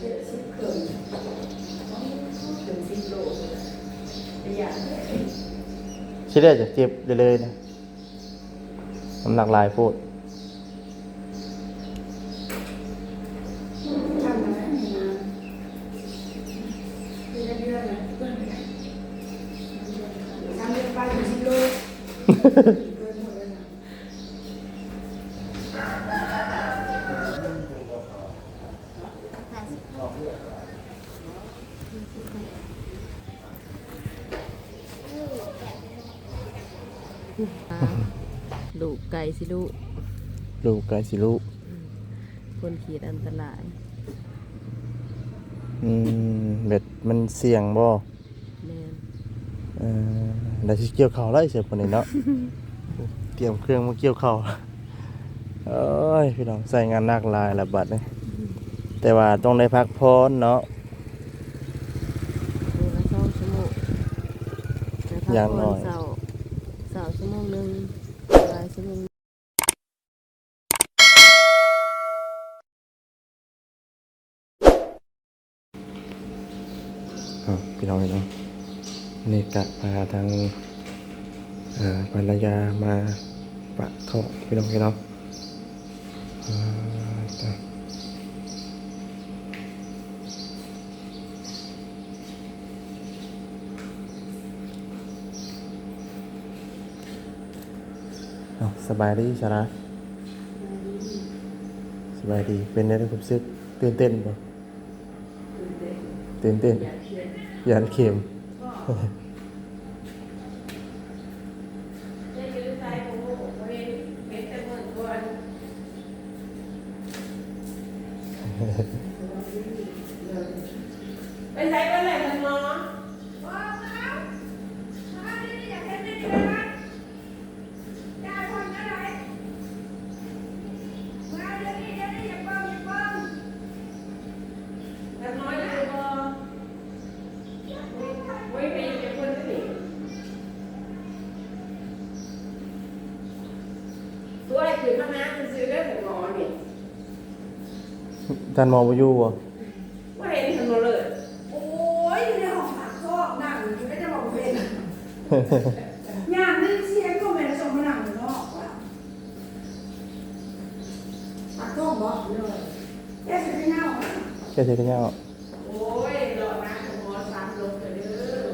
เจ็ดสิบเกินถึงสิบโลระยัดเลยชิได้จะเจ็บได้เลยนะน้ำหนักลายพูดทำเดือะไปถึงสิบโลเกินหมดเลยนะ ลูกไก่สิลูกลูกไกลสิลูกคนขีดอันตราย อืมเบ็ดมันเสี่ยงบ่แม่นเออได้สิเกี่ยวข้าวแล้วไอ้เสียคนนี้เนาะ เตรียมเครื่องมาเกี่ยวข้าวเอ้ยพี่น้องใส่งานหนักหลายละบัดนี่แต่ว่าต้องได้พักพรเนาะมือละสองชั่วโมงแต่พักอย่างน้อยก่เสาร์เสาร์ชั่วโมงหนึ่งหลายชั่วโมง อะพี่น้องพี่น้องนี่กะพาทางภรรยามาปะท่อพี่น้องพี่น้องอ่าะสบายดีชนะสบายดี เป็นไงได้ความรู้สึกตื่นเต้นป่ะตื่นเต้น ยานเข็มไปใช้ก็เลยมันมอ แต่น้อยเลยก็ไม่ไปอยู่กับคนที่ตัวไอ้คือข้างหน้าคือซื้อได้ผมนอนนี่ ท่านมองมาอยู่บ่ว่าเห็นถนนเลย โอ้ยอยู่ในห้องผักก็นั่งอยู่ไม่ได้บอกเป็นงานนึงเสียงก็ไม่ได้ส่งมานั่งอยู่นอกว่ะผักต้มบอกเลยแค่สิบเงาแค่เทกันยาว โอ้ยรอนะผมมอสามลงเลยเด้อ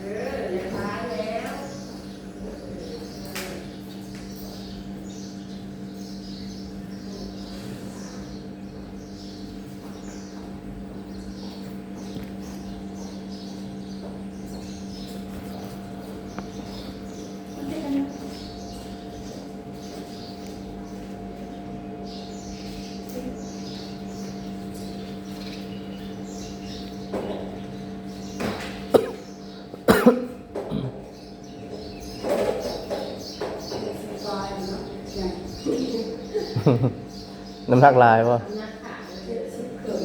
เอออย่าท้ายแล้ว น้ำหนักหลายบ่นักขาเจ็ดสิเดเ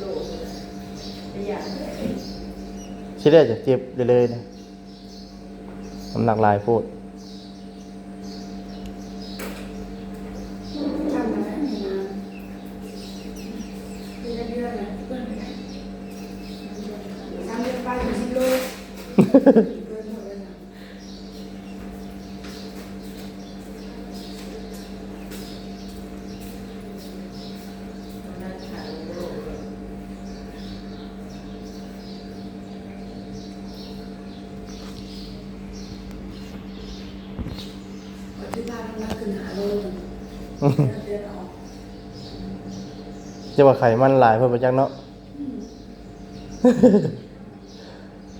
ลยชิได้จะเจ็บได้เลยนะน้ำหนักหลายพูดทำมาแล้วนี่นะเดือนเดือนนะเดือนไหนทำเดือนไปถึงสิบโลเกินหมดเลยนะ ปัจจุบันเราขึ้นหาโลนึงเดือนออก จะว่าไขมันหลายเพิ่นบ่จักเนาะ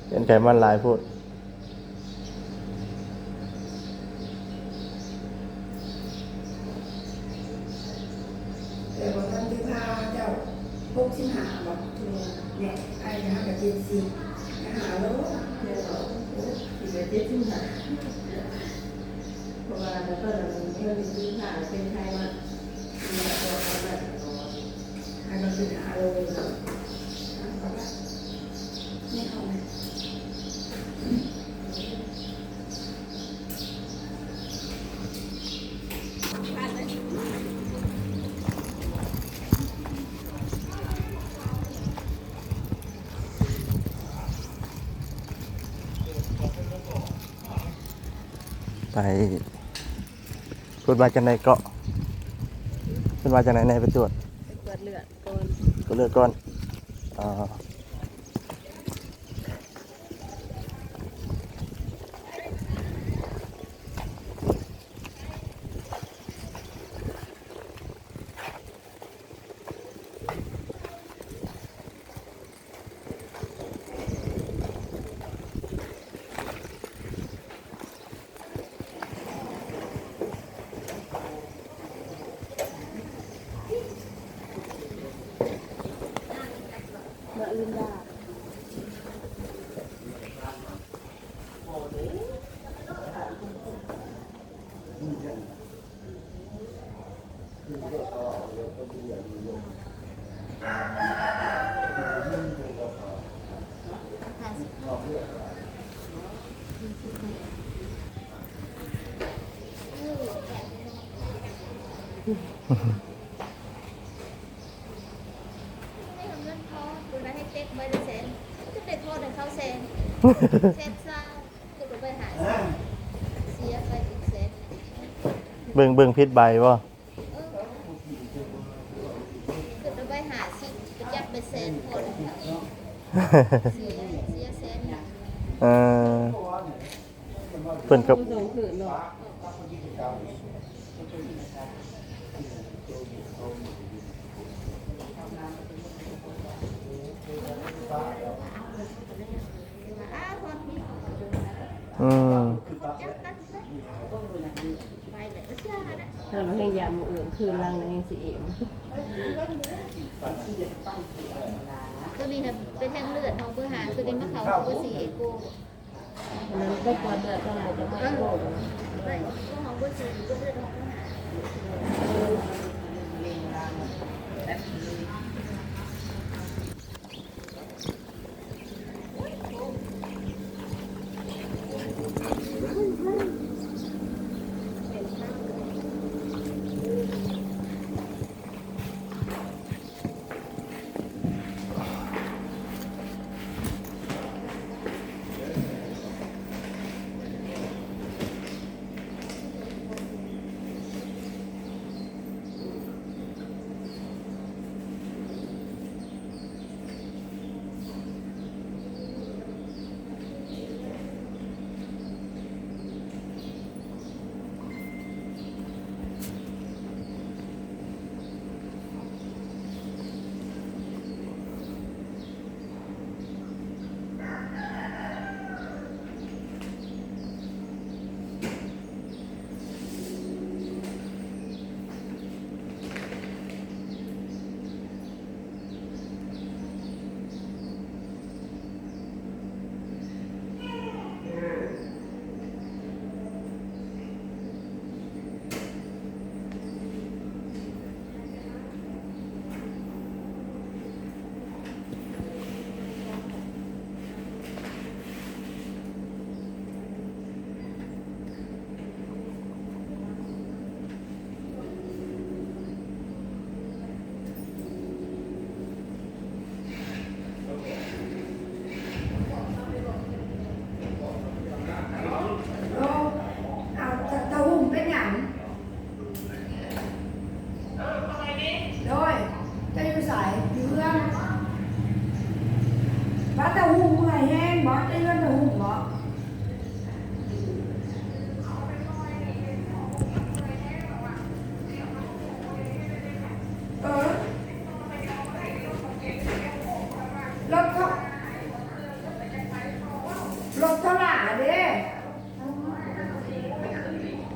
เป็นไขมันหลายพูดแต่ว่าท่านที่พาเจ้าพกสินหาบอกเนี่ยไอ้นะกับเจ็ดสิบหาโลเดือนออกโอ้ยอีเจ็ดสิบหาเพราะว่าแล้วก็เราเป็นเพื่อนซื้อผ่าเป็นไทยมา ไปตรวจบาจันไนเกาะตรวจบาจันไดในปตรวจ ก็เลือกก่อนอ่า เงินพอดูแลให้เต็กใบละแสนจะได้โทษให้เขาแสนแสนเศร้าจะไปหาเสียไปอีกแสนเบิ่งเบิ่งพิษใบบ่เออจะไปหาสิไปจับไปแสนคนเสียเสียแสนเออเพิ่นกับ เนาะ อ้าวคนนี้ อืมถ้าเราให้ยามืออื่นคืนลังในยังสิเอ็มตัวนี้เป็นแท่งเลือดของเพื่อหาตัวนี้มะเขาเพื่อสีเอโก้อันนั้นก็ตรวจเลือดต้องหมดจะไม่โกงไม่ของเพื่อสีเพื่อเลือดของเพื่อหา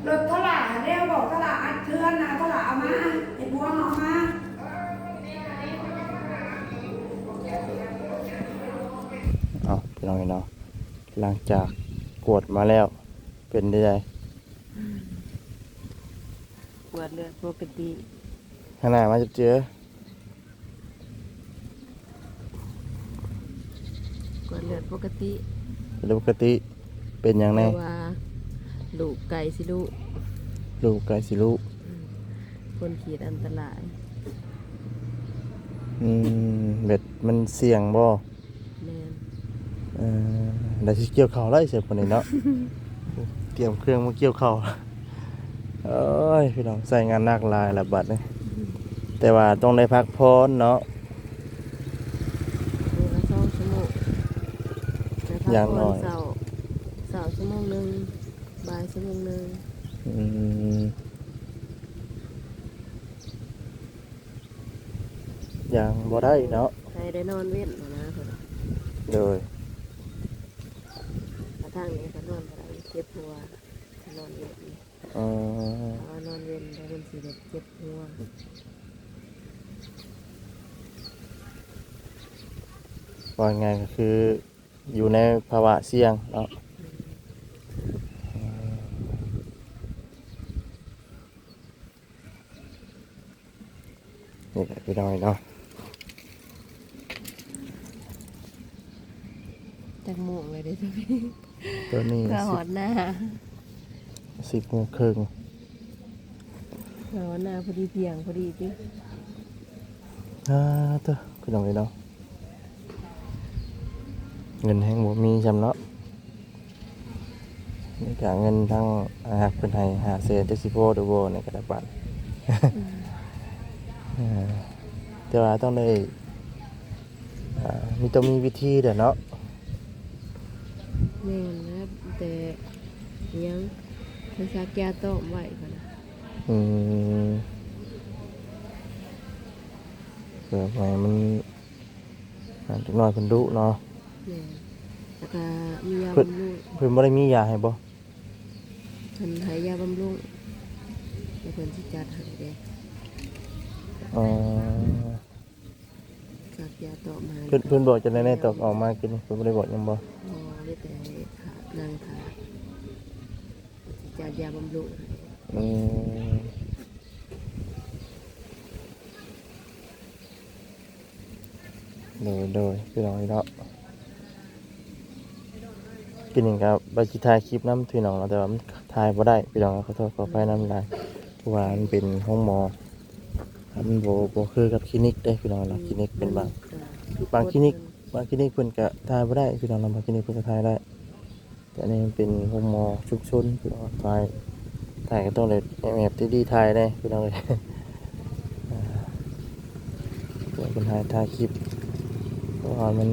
รถเท่าไหร่เรียกบอกเท่าไหร่อัดเทือนนะเท่าไหร่เอามาไอ้พวงเอามาเอาพี่น้องเนาะหลังจากกวดมาแล้ว เป็นได้ไงตรวจเลือดปกติข้างหน้ามาจะเจอตรวจเลือดปกติเป็นปกติเป็นอย่างไรแต่ว่า ลูกไก่สิลูกลูกไก่สิลูกคนขีดอันตรายอืมเบ็ดมันเสี่ยงบ่แม่นเออได้สิเกี่ยวข้าวไล่เสียคนนี้เนาะ เตรียมเครื่องมาเกี่ยวข้าวเอ้ยพี่น้องใส่งานหนักหลายละบัดนี่แต่ว่าต้องได้พักผ่อนเนาะ มื้อละสองชั่วโมงแต่พักอย่างผ่น้อยเสาร์เสาร์ชั่วโมงหนึงบ่ายชั่วโมงหนึงอืมยังบ่ได้เนาะให้ได้นอนเว้นหั้นนะเพิ่นโดยกระทั่งนี้ก็นอนบ่ได้เจ็บหัวถ้านอนเว้นนี่เออถ้าว่านอนเว้นแล้วมันสิแบบเจ็บหัวว่าไงก็คืออยู่ในภาวะเสี่ยงเนาะ นี่แหละพี่น้อยเนาะจักโมงเลยเด้อจ้ะพี่ตัวนี้ก็หอดหน้าสิบโมงครึ่งก็หอดหน้าพอดีเพียงพอดีติอ่าตัวพี่น้อยเนาะเงินแห้งบ่มีจำเนาะนี่กะเงินทั้งอาหักเป็นให้หาเซนเจ็ดสิบโบหรือโบในกระดาษบัตรเออ แต่ว่าต้องได้อ่ามีต้องมีวิธีเด้อเนาะแม่นนะแต่ยังไปซักยาต้มไว้ก่อนนะอืมเกิดใหม่มันอ่าเด็กน้อยเพิ่นดุเนาะแม่นแล้วก็มียาเพิ่นบำรุงเพิ่นบ่ได้มียาให้บ่เพิ่นให้ยาบำรุงแล้วเพิ่นสิจัดให้เด้ เอ่อซักยาต้มให้เพิ่นเพิ่นบอกจะได้แน่ตอกออกมากินเพิ่นบ่ได้บอกหยังบ่พอได้แต่ขานางขาสิจัดยาบำรุงให้อืมโดยโดยพี่น้องเนาะกินหยังกับบาสิถ่ายคลิปนำพี่น้องเนาะแต่ว่ามันถ่ายบ่ได้พี่น้องขอโทษขออภัยนำหลายเพราะว่ามันเป็นห้องหมอ มันบ่บ่คือกับคลินิกเด้พี่น้องเนาะคลินิกเป็นบางบางคลินิกบางคลินิกเพิ่นก็ถ่ายบ่ได้พี่น้องเนาะบางคลินิกเพิ่นก็ถ่ายได้ แต่อันนี้มันเป็นห้องหมอชุกชนพี่น้องถ่ายถ่ายก็ต้องเลยแอบที่ดีถ่ายได้พี่น้องเลยอ่าเดี๋ยวเป็นถ่ายถ่ายคลิปเพราะว่ามัน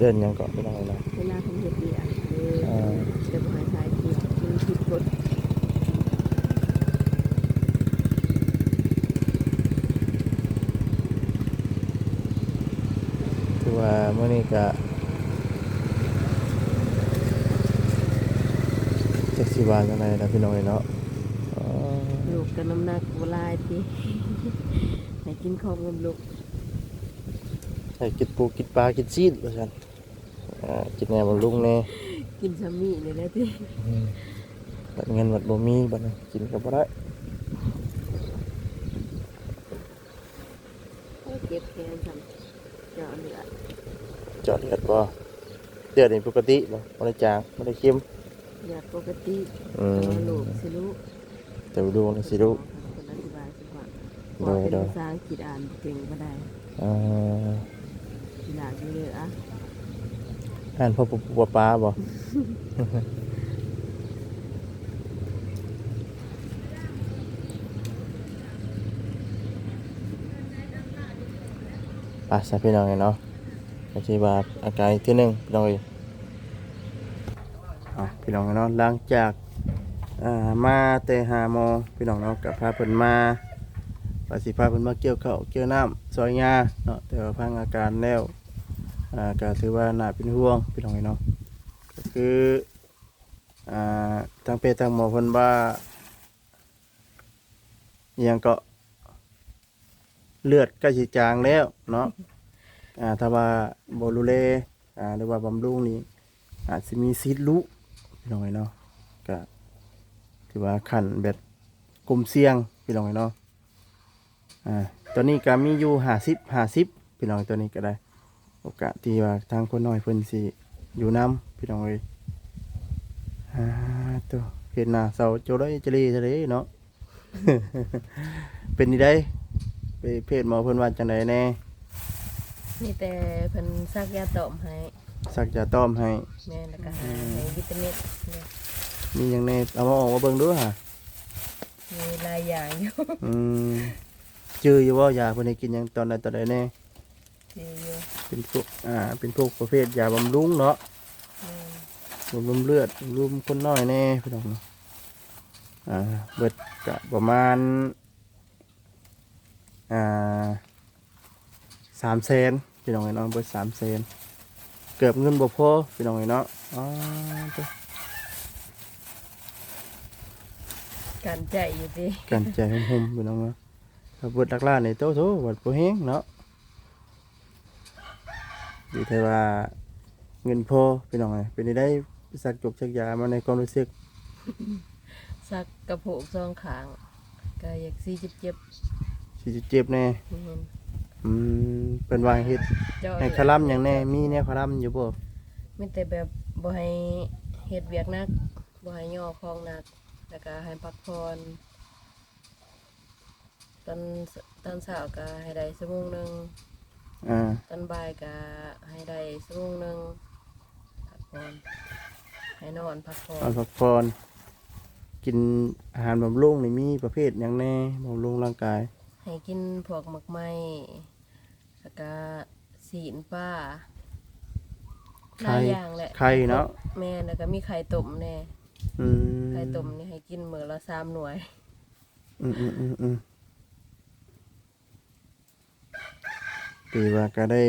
เดินหยังเกาะพี่น้องเลยเนาะเวลาเพิ่นเฮ็ดเวียกเออ่าอจะบ่ให้ถ่ายคลิปมันผิดกฎ คือว่าเมื่อนี้ก็จักสิบาลจังไดนะพี่น้องเอ้ยเนาะอ๋อลูกก็น้ำหนักบ่หลายติให้กินของกับลูกให้กินปูกินปลากินซีดว่าซั่นอ่ากินแหน่บำรุงแหน่กินซามินี่แหละติอืมบัดเงินบัดบ่มีบัดนั้นกินก็บ่ได้ โอ้ยเจ็บแขนซ้ํเจาะเลือด เจาะเลือดบ่ เลือดนี่ปกติบ่บ่ได้จางบ่ได้เค็มเลือดปกติอืมแต่ว่าลูกสิรู้แต่ว่าดูนี่สิรู้คนอธิบายสิว่าโดยเป็นโดยภาษาอังกฤษอ่านเก่งบ่ได้อ่าทีหลังนี่เลยอะอ่านพ่อปู่ปู่ป้าบ่ป่ะใส่พี่น้องไงเนาะ ก็สิว่าอาการอีกทีหนึงพี่น้องเอ้ยอะพี่น้องเนาะหลังจากอ่ามาแต่หาโมอพี่น้องเนาะกับพาเพิ่นมาว่าสิพาเพิ่นมาเกี่ยวข้าวเกี่ยวน้ำซอยงาเนาะแต่ว่าพังอาการแล้วอ่าก็ถือว่าน่าเป็นห่วงพี่น้องเอ้ยเนาะก็คืออ่าทางเพศทางหมอเพิ่นว่าอิหยังก็เลือดกล้สิจางแล้วเนาะ อ่าถ้าว่าบรูเลอ่าหรือว่าบำรุงนี่อาจจะมีซีดลุพี่น้องเนาะก็ถือว่าขันแบบกลุ่มเสี่ยงพี่น้องเนาะอ่าตอนนี้ก็มีอยู่ห้าสิบห้าสิบพี่น้องตัวนี้ก็ได้ โอกาสที่ว่าทางคนน้อยเพิ่นสิอยู่น้ำพี่น้องเอ้ยอ่าตัวเห็นหน้าเศร้าโจได้จะรีจะรีเนาะเป็นนี่ได้ไปเพจหมอเพิ่นว่าจังไดแน่ มีแต่เพิ่นซักยาต้มให้สักยาต้อมให้ แม่นแล้วก็หาให้วิตามินเนี่ยมีหยังแน่เอามาออกมาเบิ่งดูฮะมีหลายอย่างอยู่อืมจื้ออยู่ว่ายาเพิ่นให้กินหยังตอนใดตอนใดแน่ ที่อยู่เป็นพวกอ่า เป็นพวกประเภทยาบำรุงเนาะแม่นบำรุงเลือดบำรุงคนน้อยแน่พี่น้องเนาะอ่า เบิดกะประมาณ อ่าสามเซน พี่น้องเนาะเบิดสามเซนเกือบเงินบ่พอพี่น้องเนาะอ๋อจ้ะการใจอยู่ดิกันใจหุ่มๆพี่น้องเนาะถ้าเบิดลักล่าในโตโตวัดบ่แฮงเนาะดีแต่ว่าเงินพอพี่น้องเอ้ยเป็นได้สักจกสักยามาในความรู้สึกสักกระโปงสองข้างก็อยากสิเจ็บสิเจ็บแน่ๆแม่น อืมเป็นว่าเฮ็ดเจ้าให้คลัมอย่างแน่มีแนวคลัมอยู่บ่มีแต่แบบบ่ให้เฮ็ดเวียกหนักบ่ให้ย่อของหนัก แล้วก็ให้พักผ่อนตอนตอนเช้าก็ให้ได้ชั่วโมงหนึงอ่าตอนบ่ายก็ให้ได้ชั่วโมงหนึงพักผ่อนให้นอนพักผ่อตอนนพักผ่อนกินอาหารบำรุงนี่มีประเภทอย่างแน่บำรุงร่างกาย ให้กินพวกหมักไหม้แล้วก็สีนป้าหไข่ลายอย่างแหละไข่เนาะแม่แล้วก็มีไข่ต้มแน่อืมไข่ต้มนี่ให้กินมื้อละสามหน่วย อืมอืมอืมอืมดีว่าก็ได้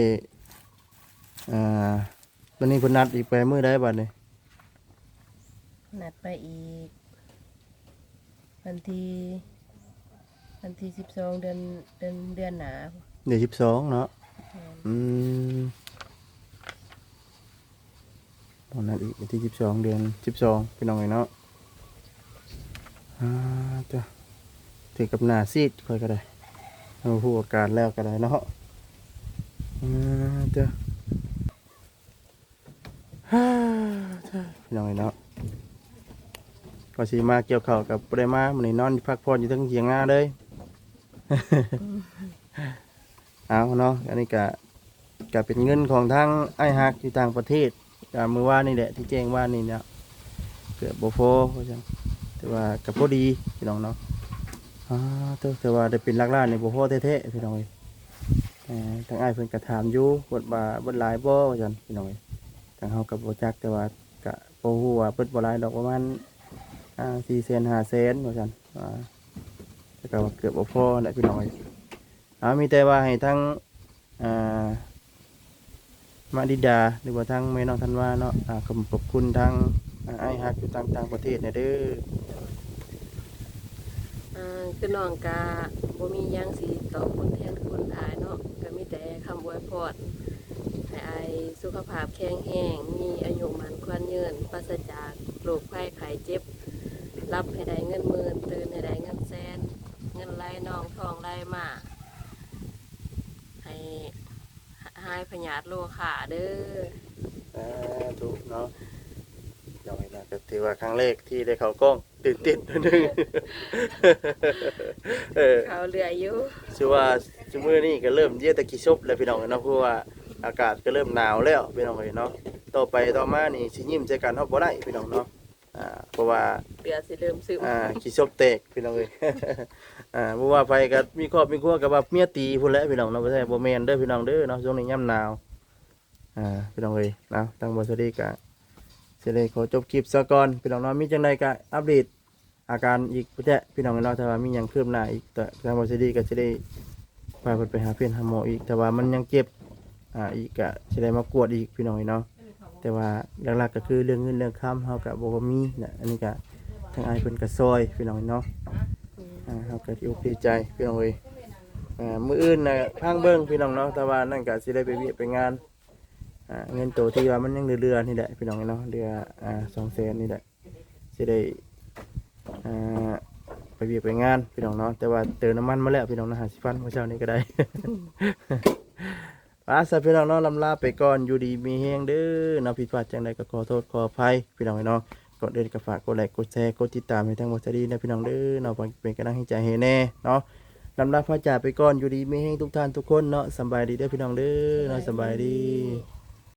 อ่าวันนี้เพนนัดอีกไปมื้อได้บัดนี้นัดไปอีก วันที่ วันที่สิบสองเดือนเดือนเดือนหนาเดี๋ยว12เนาะแม่นอืมตอนนั้นอีกวันที่สิบสองเดือนสิบสองพี่น้องไงเนาะอ่าจ้ะถึงกับหน้าซีดค่อยก็ได้เอาผู้อาการแล้วก็ได้เนาะอ่าจ้ะฮ่าจ้ะพี่น้องไงเนาะก็สีมาเกี่ยวข้าวกับปริมามันนี้นอนพักผ่อนอยู่ทั้งเถียงนาเลย เอาเนาะอันนี้ก็ก็เป็นเงินของทางไอ้ฮักอยู่ต่างประเทศก็มือว่านี่แหละที่แจ้งว่านี่เนี่ยเกือบโบโฟเพราะฉะนั้นแต่ว่ากับพอดีพี่น้องเนาะอ่าแต่แต่ว่าได้เป็นลักล่าในโบโฟแท้ๆพี่น้องเอ้ยเอ่อทางไอ้เพิ่นกระถามอยู่บทบาบทลายบ่ว่าจันพี่น้องเอ้ยทางเฮากับโบจักแต่ว่ากะโบฮู้ว่าเปิดบลายดอกประมาณอ่าสี่เซนห้าเซนว่าจันอ่า แต่ก็เกือบโบโฟแหละพี่น้องเอ้ยเอามีแต่ว่าให้ทั้งอ่ามาดิดาหรือว่าทางแม่น้องทันว่าเนาะอ่าขอบคุณทางไอ้ฮักอยู่ต่างต่างประเทศเนี่ยเด้ออ่าคือน้องกะบ่มียังสิตอบคุณแทนคุณอายเนาะก็มีแต่คำอวยพรให้อายสุขภาพแข็งแรงมีอายุมันควรยืนปราศจากโรคภัยไข้เจ็บ รับให้ได้เงินหมื่นตื่นให้ได้เงินแสน งินไหลนองทองไหลมาให้หายพยาธิโลขาเด้ออ่าถูกเนาะเดี๋ยวนะก็ถือว่าครั้งแรกที่ได้เข้ากล้องตื่นเต้นนิดนึงเออเขาเหลืออยู่ชื่อว่าชั่วมือนี่ก็เริ่มเยี่ยตะกี้ซบแล้วพี่น้องเนาะเพราะว่าอากาศก็เริ่มหนาวแล้วพี่น้องเอ้ยเนาะต่อไปต่อมานี่สิยิ้มใจกันเฮาบ่ได้พี่น้องเนาะ อ่าเพราะว่าเหลือสิเริ่มซึมอ่าขี้ชบแตกพี่น้องเอ้ย อ่าบ่ว่าไปก็มีครอบมีครัวกับว่าเมียตีพุ่นแหละพี่น้องเนาะบ่ใช่บ่แม่นเด้อพี่น้องเด้อเนาะช่วงนี้ยามหนาวอ่าพี่น้องเอ้ยเนาะทางบ่สวัสดีก็สิได้ขอจบคลิปซะก่อนพี่น้องเนาะมีจังไดก็อัปเดตอาการอีกพุ่นแหละพี่น้องเนาะถ้าว่ามีหยังคืบหน้าอีกแต่ทางบ่สวัสดีก็สิได้พาเพิ่นไปหาเพื่อนหาหมออีกแต่ว่ามันยังเจ็บอ่าอีกก็สิได้มากวดอีกพี่น้องเอ้ยเนาะ แต่ว่าหลักๆก็คือเรื่องเงินเรื่องคำเฮาก็บ่มีนะอันนี้ก็ทางไอายเพิ่นก็ซอยพี่น้องเนาะอ่าเฮาก็ที่อกดีใจพี่น้องเอ้ยอ่ามื้ออื่นน่ะทางเบิ่งพี่น้องเนาะแต่ว่านั่นก็สิได้ไปเวียกไปงานอ่าเงินโตที่ว่ามันยังเรือๆนี่แหละพี่น้องเนาะเรืออ่า200,000นี่แหละสิได้อ่าไปเวียกไปงานพี่น้องเนาะแต่ว่าเติมน้ำมันมาแล้วพี่น้องนะ50,000เมื่อเช้านี้ก็ได้ อาสาพี่น้องเนาะลำลาไปก่อนอยู่ดีมีแฮงเด้อเนาะผิดพลาดจังใดก็ขอโทษขออภัยพี่น้องเนาะกดเด่นก็ฝากกดไลค์กดแชร์กดติดตามให้ทั้งหมดดีนะพี่น้องเด้อเนาะเป็นกำลังให้ใจให้แน่เนาะลำลาพระจ่าไปก่อนอยู่ดีมีแห้ทุกท่านทุกคนเนาะสบายดีเด้อพี่น้องเด้อเนาะสบายดี